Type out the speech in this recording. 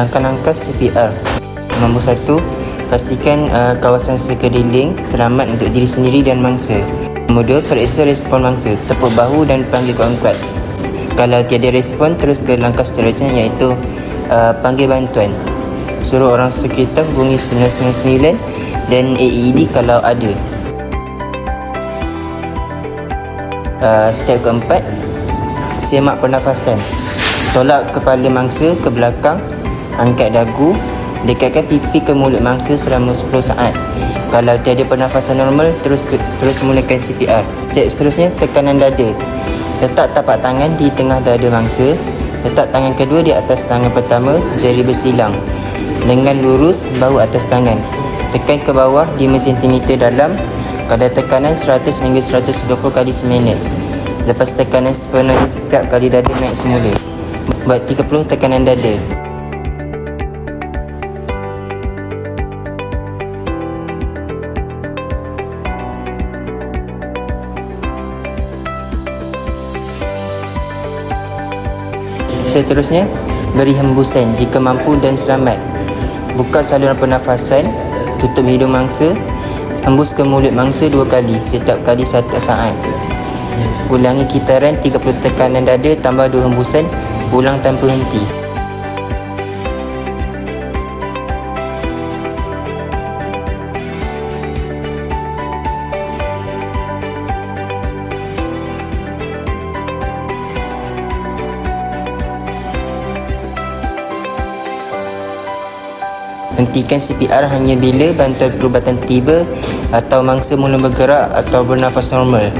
Langkah-langkah CPR Nombor satu, pastikan uh, kawasan sekeliling selamat untuk diri sendiri dan mangsa. Nombor dua, periksa respon mangsa, tepuk bahu dan panggil kuat-kuat. Kalau tiada respon, terus ke langkah seterusnya iaitu uh, panggil bantuan. Suruh orang sekitar hubungi 999 dan AED kalau ada. Uh, step keempat, semak pernafasan. Tolak kepala mangsa ke belakang, angkat dagu, dekatkan pipi ke mulut mangsa selama 10 saat. Kalau tiada pernafasan normal, terus ke, terus mulakan CPR. Step seterusnya, tekanan dada. Letak tapak tangan di tengah dada mangsa. Letak tangan kedua di atas tangan pertama, jari bersilang. Lengan lurus, bahu atas tangan. Tekan ke bawah 5 cm dalam. Kadar tekanan 100 hingga 120 kali seminit. Lepas tekanan sepenuhnya setiap kali dada naik semula. Buat 30 tekanan dada. Seterusnya, beri hembusan jika mampu dan selamat. Buka saluran pernafasan, tutup hidung mangsa, hembus ke mulut mangsa dua kali, setiap kali satu saat. Ulangi kitaran 30 tekanan dada tambah dua hembusan, ulang tanpa henti. Hentikan CPR hanya bila bantuan perubatan tiba atau mangsa mula bergerak atau bernafas normal.